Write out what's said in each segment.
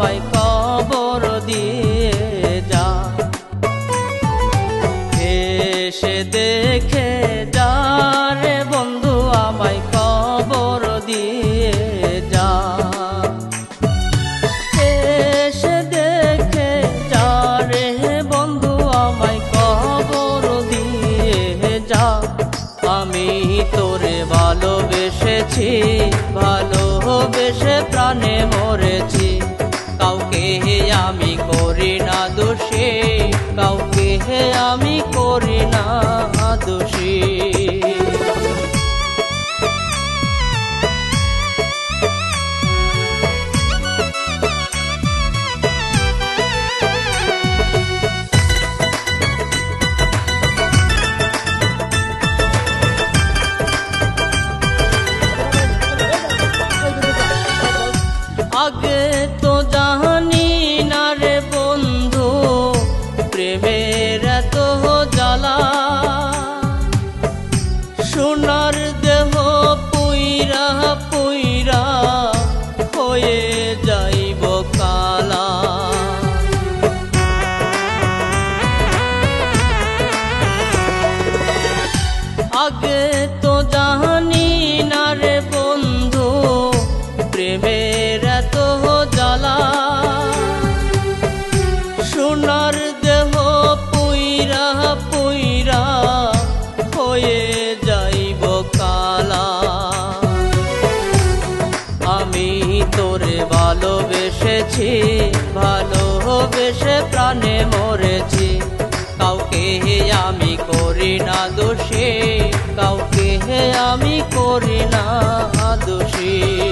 my God. করি ভালোবেসেছি ভালোবেসে প্রাণে মরেছি। কাউকে আমি করি না দোষী কাউকে আমি করি না দোষী।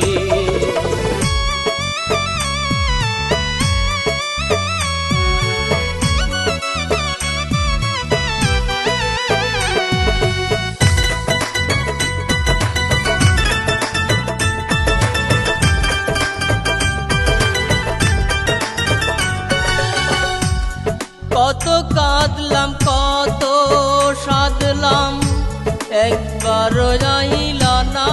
একবার যাইলা না।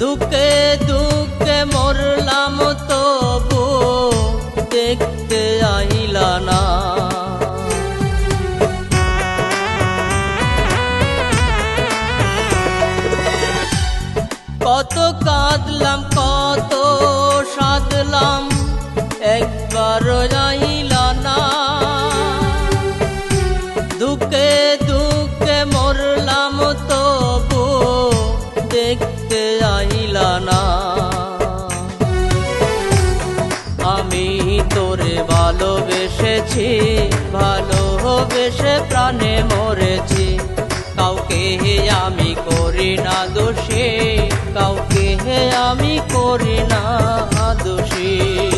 দুঃখে দুঃখে মরলাম তবু দেখতে আইলা না। কত কাঁদলাম, কত সাধলাম, একবার যাইলা ভালোবেসেছি ভালোবেসে প্রাণে মরেছি। কাউকে হে আমি করি না দোষী, কাউকে হে আমি করি না দোষী।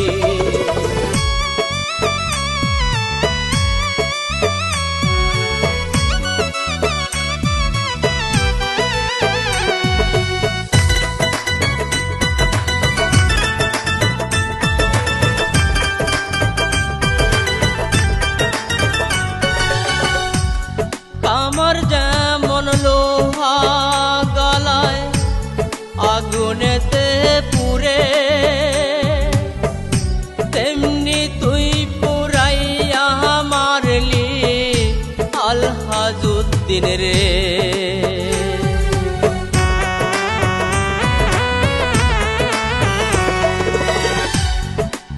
আলহাজুদ্দিন রে।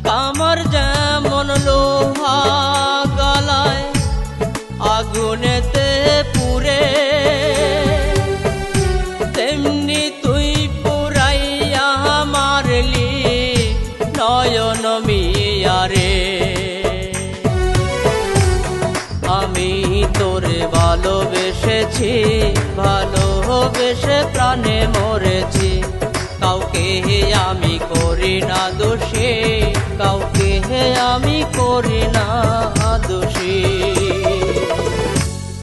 কামার যেমন লোহা গলায় আগুনেতে পুরে তেমনি তুই পুরাইয়া মারলি নয়ন ভালোবেসেছি ভালোবেসে প্রাণে মরেছি। কাউকে হে আমি করি না দোষী, কাউকে হে আমি করি না দোষী।